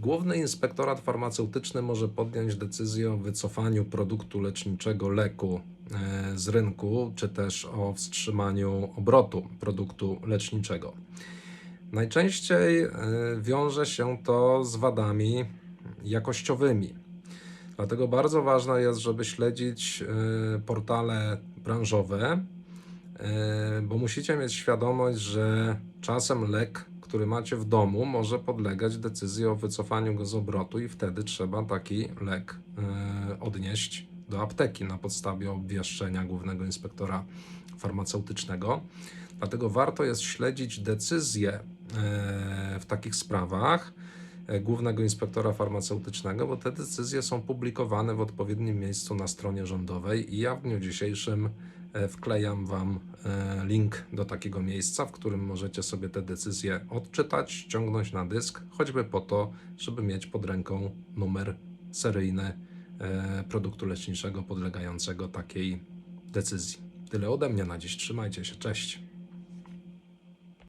Główny Inspektorat Farmaceutyczny może podjąć decyzję o wycofaniu produktu leczniczego leku e, z rynku, czy też o wstrzymaniu obrotu produktu leczniczego. Najczęściej e, wiąże się to z wadami jakościowymi. Dlatego bardzo ważne jest, żeby śledzić e, portale branżowe, bo musicie mieć świadomość, że czasem lek, który macie w domu, może podlegać decyzji o wycofaniu go z obrotu, i wtedy trzeba taki lek e, odnieść do apteki na podstawie obwieszczenia głównego inspektora farmaceutycznego. Dlatego warto jest śledzić decyzje e, w takich sprawach e, głównego inspektora farmaceutycznego, bo te decyzje są publikowane w odpowiednim miejscu na stronie rządowej i ja w dniu dzisiejszym wklejam Wam e, link do takiego miejsca, w którym możecie sobie te decyzje odczytać, ściągnąć na dysk, choćby po to, żeby mieć pod ręką numer seryjny e, produktu leczniczego podlegającego takiej decyzji. Tyle ode mnie na dziś. Trzymajcie się. Cześć.